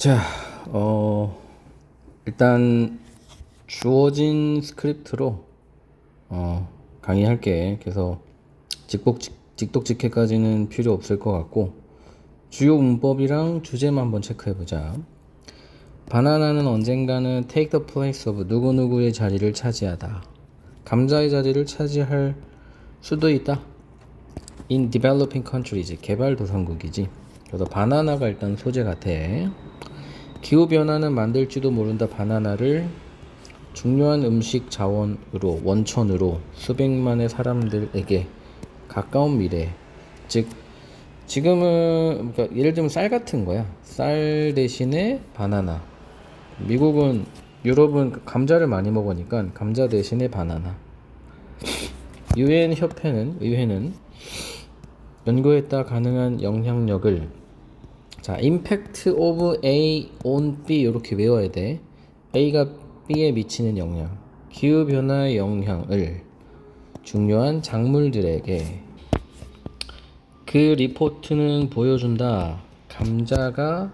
자, 어, 일단 주어진 스크립트로 어, 강의할게. 그래서 직복 직- 직독 직해까지는 필요 없을 것 같고 주요 문법이랑 주제만 한번 체크해 보자. 바나나는 언젠가는 take the place of 누구누구의 자리를 차지하다. 감자의 자리를 차지할 수도 있다. in developing countries 개발도상국이지. 그래서 바나나가 일단 소재 같아. 기후 변화는 만들지도 모른다. 바나나를 중요한 음식 자원으로 원천으로 수백만의 사람들에게 가까운 미래. 즉 지금은 그러니까 예를 들면 쌀 같은 거야. 쌀 대신에 바나나. 미국은 유럽은 감자를 많이 먹으니까 감자 대신에 바나나. 유엔 협회는 의회는 따라 가능한 영향력을 자, impact of A on B 이렇게 외워야 돼. A가 B에 미치는 영향, 기후 변화의 영향을 중요한 작물들에게 그 리포트는 보여준다. 감자가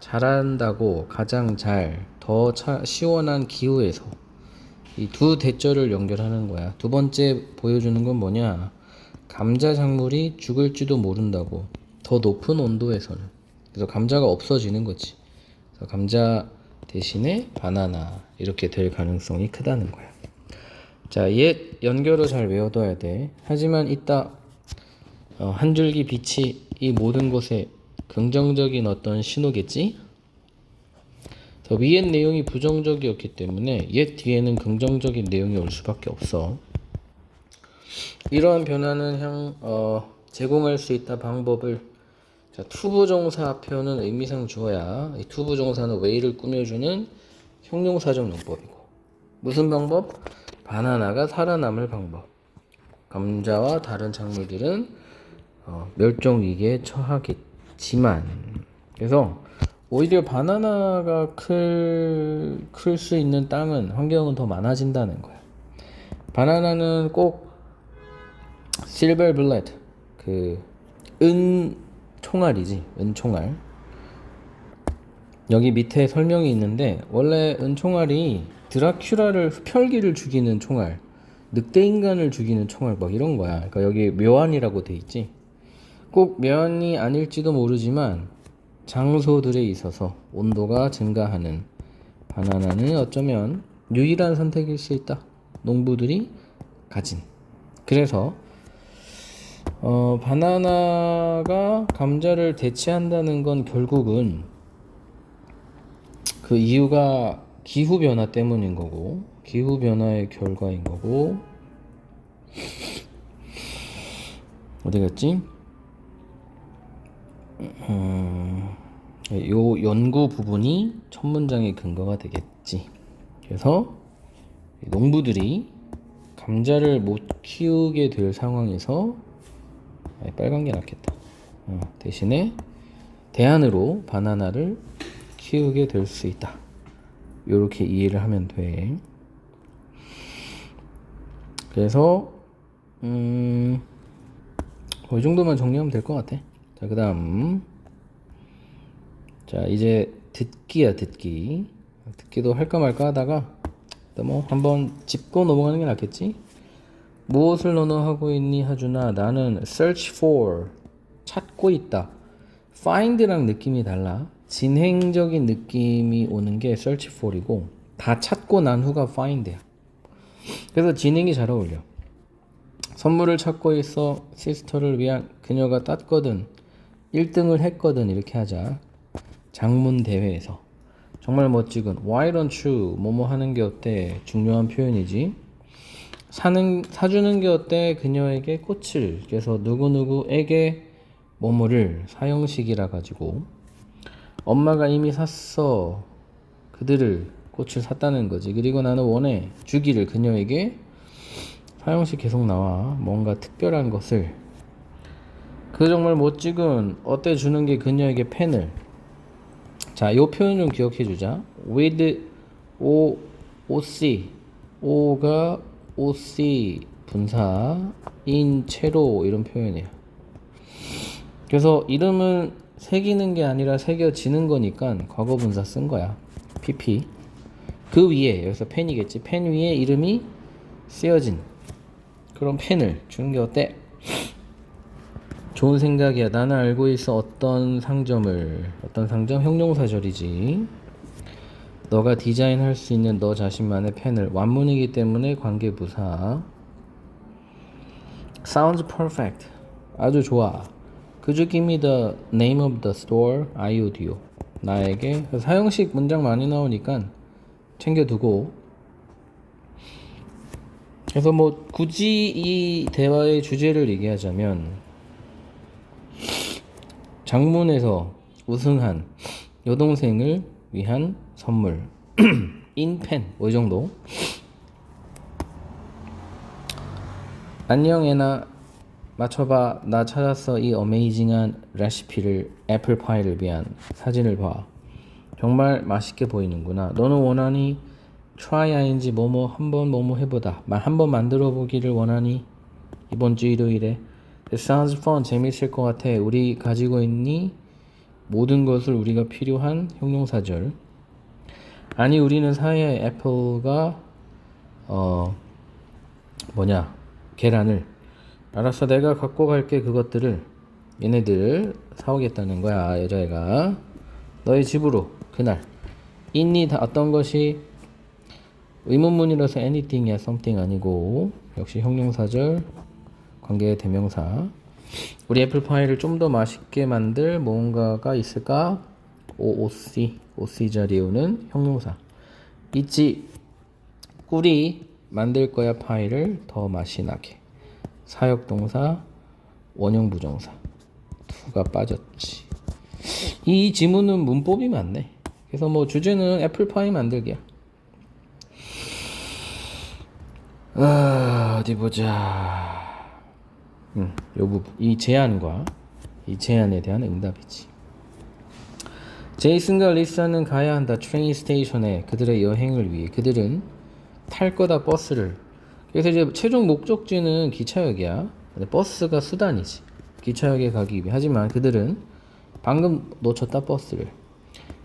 자란다고 가장 잘, 더 차, 시원한 기후에서 이 두 대절을 연결하는 거야. 두 번째 보여주는 건 뭐냐? 감자 작물이 죽을지도 모른다고. 더 높은 온도에서는. 그래서 감자가 없어지는 거지. 그래서 감자 대신에 바나나 이렇게 될 가능성이 크다는 거야. 자, 옛 연결을 잘 외워둬야 돼. 하지만 이따 어, 한 줄기 빛이 이 모든 것에 긍정적인 어떤 신호겠지? 더 위의 내용이 부정적이었기 때문에 옛 뒤에는 긍정적인 내용이 올 수밖에 없어. 이러한 변화는 향 어, 제공할 수 있다 방법을 자 투부정사 표현은 의미상 주어야 이 투부정사는 왜를 꾸며주는 형용사적 용법이고 무슨 방법? 바나나가 살아남을 방법. 감자와 다른 작물들은 어, 멸종 위기에 처하겠지만 그래서 오히려 바나나가 클클수 있는 땅은 환경은 더 많아진다는 거야. 바나나는 꼭 실버 블레드 그은 총알이지 은 총알. 여기 밑에 설명이 있는데 원래 은 총알이 드라큘라를 흡혈귀를 죽이는 총알 늑대 인간을 죽이는 총알 뭐 이런 거야. 그러니까 여기 묘안이라고 돼 있지. 꼭 묘안이 아닐지도 모르지만 장소들에 있어서 온도가 증가하는 바나나는 어쩌면 유일한 선택일 수 있다. 농부들이 가진. 그래서 어, 바나나가 감자를 대체한다는 건 결국은 그 이유가 기후 변화 때문인 거고 기후 변화의 결과인 거고 어디 갔지? 음, 요 연구 부분이 첫 문장의 근거가 되겠지. 그래서 농부들이 감자를 못 키우게 될 상황에서 빨간 게 낫겠다. 어, 대신에 대안으로 바나나를 키우게 될 수 있다. 이렇게 이해를 하면 돼. 그래서 음, 이 정도만 정리하면 될 것 같아. 자, 그다음 자 이제 듣기야 듣기. 듣기도 할까 말까 하다가 또뭐 한번 짚고 넘어가는 게 낫겠지? 무엇을 너는 하고 있니 하주나 나는 search for 찾고 있다. find랑 느낌이 달라. 진행적인 느낌이 오는 게 search for이고 다 찾고 난 후가 find야. 그래서 진행이 잘 어울려. 선물을 찾고 있어 시스터를 위한 그녀가 땄거든 1등을 했거든 이렇게 하자. 장문 대회에서 정말 멋지군. Why don't you 뭐뭐 하는 게 어때? 중요한 표현이지. 사는 사주는 게 어때? 그녀에게 꽃을 그래서 누구 누구에게 뭐뭐를 사형식이라 가지고. 엄마가 이미 샀어. 그들을 꽃을 샀다는 거지. 그리고 나는 원해. 주기를 그녀에게 사형식 계속 나와. 뭔가 특별한 것을. 그 정말 멋지군. 어때? 주는 게 그녀에게 펜을. 자, 요 표현 좀 기억해 주자. with o oc o가 oc 분사 in 채로 이런 표현이야. 그래서 이름은 새기는 게 아니라 새겨지는 거니까 과거 분사 쓴 거야. pp. 그 위에 여기서 펜이겠지. 펜 위에 이름이 쓰여진 그런 펜을 주는 게 어때? 좋은 생각이야. 나는 알고 있어 어떤 상점을 어떤 상점 형용사절이지. 너가 디자인할 수 있는 너 자신만의 펜을 완문이기 때문에 관계부사. Sounds perfect. 아주 좋아. Could you give me the name of the store? You. 나에게 사형식 문장 많이 나오니까 챙겨두고. 그래서 뭐 굳이 이 대화의 주제를 얘기하자면 장문에서 우승한 여동생을 위한 선물. 인펜 뭐이 정도. 안녕 애나. 맞춰봐. 나 찾았어. 이 어메이징한 레시피를 애플파이를 위한 사진을 봐. 정말 맛있게 보이는구나. 너는 원하니 try ing 뭐뭐 한번 뭐뭐 해보다. 말 한번 만들어 보기를 원하니? 이번 주 일요일에. It sounds fun. 재밌을 것 같아. 우리 가지고 있니 모든 것을 우리가 필요한 형용사절. 아니 우리는 사이에 애플과 어 뭐냐 계란을 알았어 내가 갖고 갈게 그것들을 얘네들 사오겠다는 거야 여자애가. 너희 집으로 그날. 다 어떤 것이 의문문이라서 anything이야 something 아니고. 역시 형용사절 관계의 대명사 우리 애플 파이를 좀 더 맛있게 만들 뭔가가 있을까? OOC OC 자리에 오는 형용사. 있지. 꿀이 만들 거야 파이를 더 맛이 나게. 사역동사 원형 부정사. 두가 빠졌지. 이 지문은 문법이 많네. 그래서 뭐 주제는 애플파이 만들기야. 아, 어디 보자 음, 요 부분. 이 제안과 이 제안에 대한 응답이지. 제이슨과 리사는 가야 한다. 트레인 스테이션에 그들의 여행을 위해. 그들은 탈 거다 버스를. 그래서 이제 최종 목적지는 기차역이야. 버스가 수단이지. 기차역에 가기 위해. 하지만 그들은 방금 놓쳤다 버스를.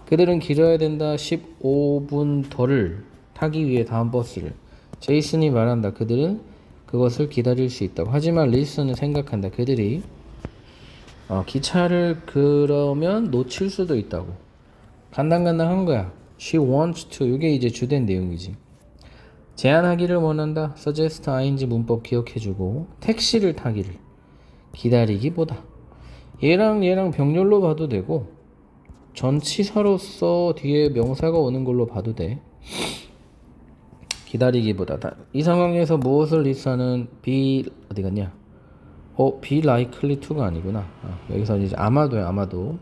그들은 길어야 된다. 15분 더를 타기 위해 다음 버스를. 제이슨이 말한다. 그들은 그것을 기다릴 수 있다고. 하지만 리스는 생각한다. 그들이 어, 기차를 그러면 놓칠 수도 있다고. 간당간당한 거야. She wants to. 이게 이제 주된 내용이지. 제안하기를 원한다. suggest ing 문법 기억해주고 택시를 타기를 기다리기보다. 얘랑 얘랑 병렬로 봐도 되고 전치사로서 뒤에 명사가 오는 걸로 봐도 돼 기다리기보다 다. 이 상황에서 무엇을 리스하는 be 어디 갔냐? 어, be likely to가 아니구나. 아, 여기서 이제 아마도야, 아마도.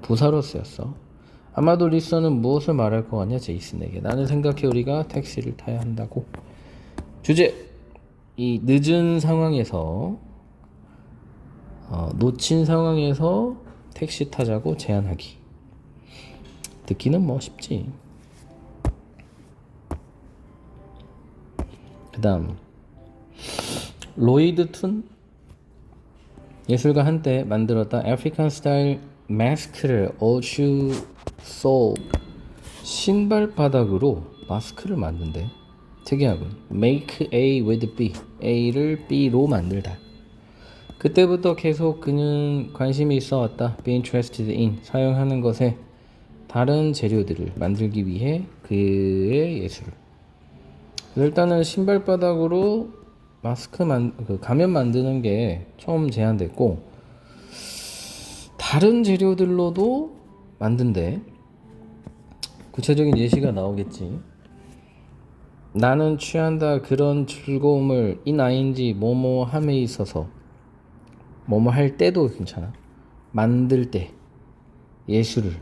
부사로 쓰였어. 아마도 리스는 무엇을 말할 것 같냐, 제이슨에게. 나는 생각해 우리가 택시를 타야 한다고. 주제. 이 늦은 상황에서 어, 놓친 상황에서 택시 타자고 제안하기. 듣기는 뭐 쉽지. 그 다음 로이드 툰? 예술가 한때 만들었다 아프리칸 스타일 마스크를 어슈 소 신발 바닥으로 마스크를 만든대. 특이하군. Make A with B. A를 B로 만들다. 그때부터 계속 그는 관심이 있어 왔다. Be interested in. 사용하는 것에 다른 재료들을 만들기 위해 그의 예술 일단은 신발 바닥으로 마스크 만, 그 가면 만드는 게 처음 제안됐고 다른 재료들로도 만든대. 구체적인 예시가 나오겠지. 나는 취한다 그런 즐거움을 인 아인지 뭐뭐 함에 있어서 뭐뭐 할 때도 괜찮아. 만들 때 예술을.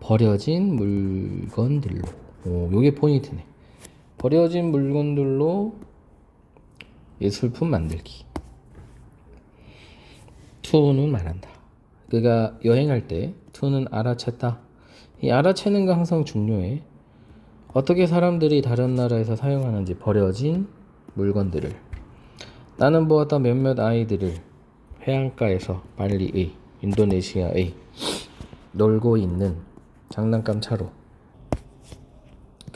버려진 물건들로. 오, 요게 포인트네 버려진 물건들로 예술품 만들기. 투는 말한다. 그가 여행할 때 투는 알아챘다. 이 알아채는 거 항상 중요해. 어떻게 사람들이 다른 나라에서 사용하는지 버려진 물건들을. 나는 보았다 몇몇 아이들을 해안가에서 빨리의 인도네시아의 놀고 있는 장난감 차로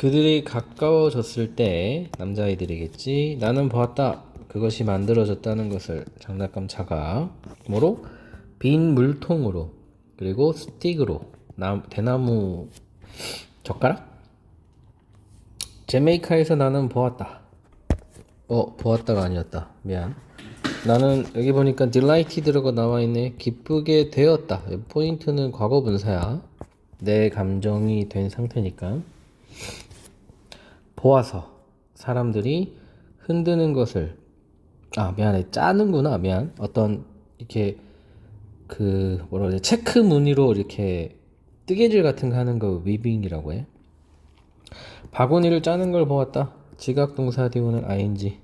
그들이 가까워졌을 때 남자아이들이겠지? 나는 보았다. 그것이 만들어졌다는 것을 장난감 차가 뭐로? 빈 물통으로 그리고 스틱으로 나, 대나무 젓가락? 제메이카에서 나는 보았다. 어 보았다가 아니었다. 미안. 나는 여기 보니까 delighted라고 나와 있네. 기쁘게 되었다. 포인트는 과거 분사야. 내 감정이 된 상태니까 보아서 사람들이 흔드는 것을 아 미안해. 짜는구나 미안. 어떤 이렇게 그 뭐라 그래 체크 무늬로 이렇게 뜨개질 같은 거 하는 거 위빙이라고 해. 바구니를 짜는 걸 보았다. 지각 동사 뒤오는 ing.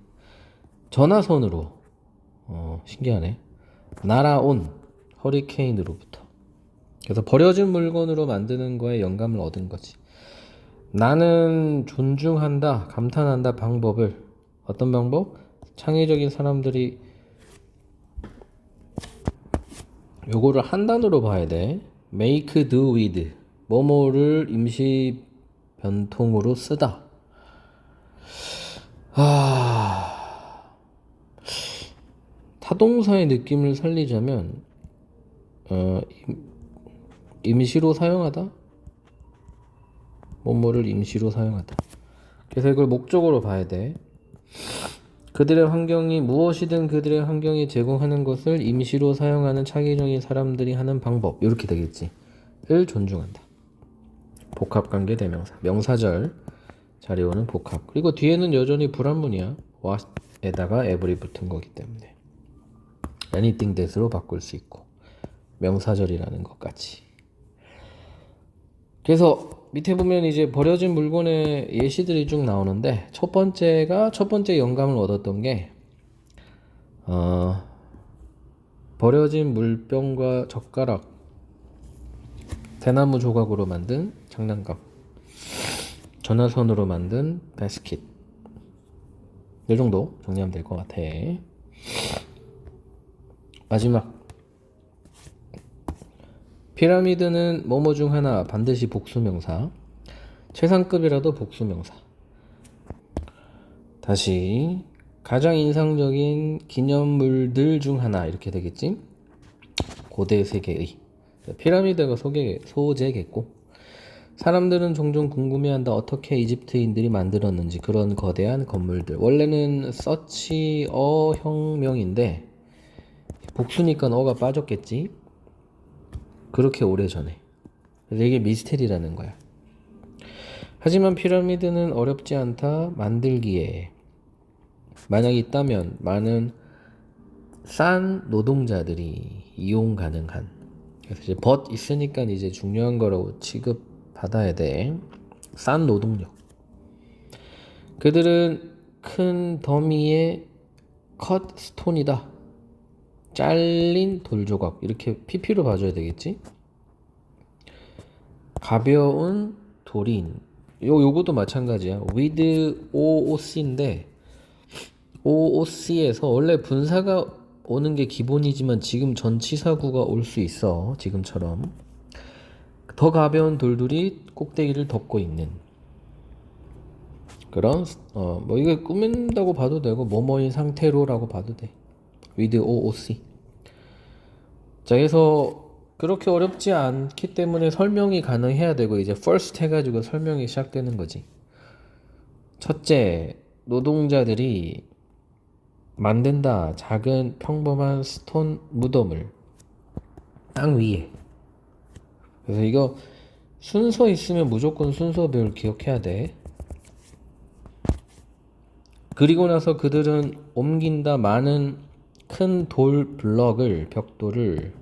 전화선으로. 어 신기하네. 날아온 허리케인으로부터. 그래서 버려진 물건으로 만드는 거에 영감을 얻은 거지 나는 존중한다, 감탄한다 방법을 어떤 방법? 창의적인 사람들이 요거를 한 단어로 봐야 돼. make do with 뭐뭐를 임시 변통으로 쓰다. 아 타동사의 느낌을 살리자면 어, 임- 임시로 사용하다. 뭐뭐를 임시로 사용하다. 그래서 이걸 목적으로 봐야 돼. 그들의 환경이 무엇이든 그들의 환경이 제공하는 것을 임시로 사용하는 창의적인 사람들이 하는 방법 이렇게 되겠지. 을 존중한다. 복합관계 대명사 명사절 자리오는 복합 그리고 뒤에는 여전히 불합문이야. what에다가 every 붙은 거기 때문에 anything that으로 바꿀 수 있고 명사절이라는 것까지. 그래서 밑에 보면 이제 버려진 물건의 예시들이 쭉 나오는데 첫 번째가 첫 번째 영감을 얻었던 게 어, 버려진 물병과 젓가락 대나무 조각으로 만든 장난감 전화선으로 만든 바스킷. 이 정도 정리하면 될 것 같아. 마지막 피라미드는 뭐뭐 중 하나 반드시 복수명사. 최상급이라도 복수명사. 다시 가장 인상적인 기념물들 중 하나 이렇게 되겠지? 고대 세계의 피라미드가 소개, 소재겠고 사람들은 종종 궁금해한다 어떻게 이집트인들이 만들었는지 그런 거대한 건물들 원래는 서치 어 혁명인데 복수니까 어가 빠졌겠지 그렇게 오래전에. 이게 미스테리라는 거야. 하지만 피라미드는 어렵지 않다 만들기에. 만약 있다면 많은 싼 노동자들이 이용 가능한. 그래서 이제 벗 있으니까 이제 중요한 거라고 취급 받아야 돼. 싼 노동력. 그들은 큰 더미의 컷 스톤이다. 잘린 돌조각 이렇게 PP로 봐줘야 되겠지? 가벼운 돌인 요 요것도 마찬가지야. with OOC인데 OOC에서 원래 분사가 오는 게 기본이지만 지금 전치사구가 올 수 있어. 지금처럼 더 가벼운 돌들이 꼭대기를 덮고 있는 그런 어 뭐 이거 꾸민다고 봐도 되고 뭐뭐인 상태로라고 봐도 돼. with OOC. 자, 그래서 그렇게 어렵지 않기 때문에 설명이 가능해야 되고 이제 first 해가지고 설명이 시작되는 거지. 첫째, 노동자들이 만든다 작은 평범한 스톤 무덤을 땅 위에. 그래서 이거 순서 있으면 무조건 순서별 기억해야 돼. 그리고 나서 그들은 옮긴다 많은 큰 돌 블럭을 벽돌을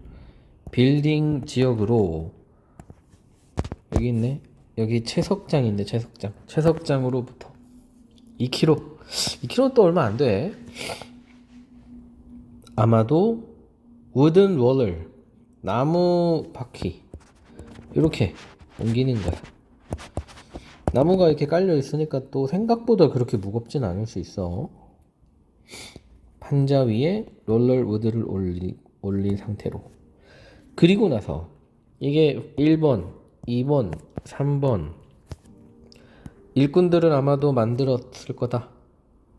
빌딩 지역으로 여기 있네. 여기 채석장 있네 채석장. 채석장으로부터 2km 2km 또 얼마 안 돼. 아마도 우든 월을 나무 바퀴 이렇게 옮기는 거야. 나무가 이렇게 깔려 있으니까 또 생각보다 그렇게 무겁진 않을 수 있어 판자 위에 롤러 우드를 올리, 올린 상태로 그리고 나서 이게 1번, 2번, 3번 일꾼들은 아마도 만들었을 거다.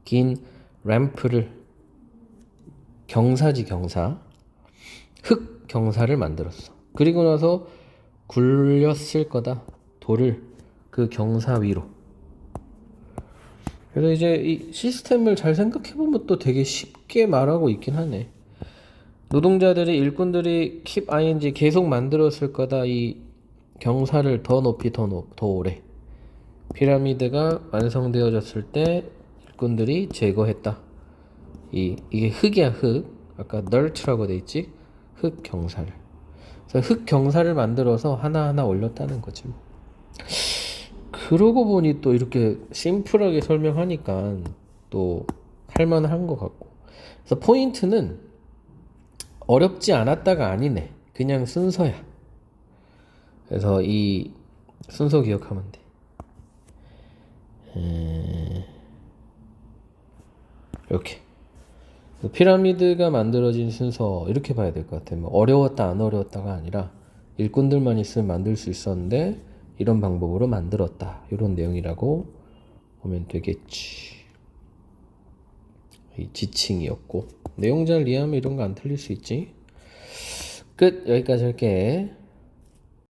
긴 램프를 경사지 경사 흙 경사를 만들었어. 그리고 나서 굴렸을 거다. 돌을 그 경사 위로. 그래서 이제 이 시스템을 잘 생각해 보면 또 되게 쉽게 말하고 있긴 하네. 노동자들이 일꾼들이 keep ing 계속 만들었을 거다. 이 경사를 더 높이 더 높, 더 오래. 피라미드가 완성되어졌을 때 일꾼들이 제거했다. 이 이게 흙이야 흙. 아까 dirt라고 돼 있지? 흙 경사를. 그래서 흙 경사를 만들어서 하나하나 올렸다는 거지. 뭐. 그러고 보니 또 이렇게 심플하게 설명하니까 또 할만한 것 같고. 그래서 포인트는 어렵지 않았다가 아니네. 그냥 순서야. 그래서 이 순서 기억하면 돼. 에... 이렇게. 피라미드가 만들어진 순서 이렇게 봐야 될 것 같아요. 뭐 어려웠다 안 어려웠다가 아니라 일꾼들만 있으면 만들 수 있었는데 이런 방법으로 만들었다. 이런 내용이라고 보면 되겠지. 이 지칭이었고 내용 잘 이해하면 이런 거 안 틀릴 수 있지. 끝 여기까지 할게.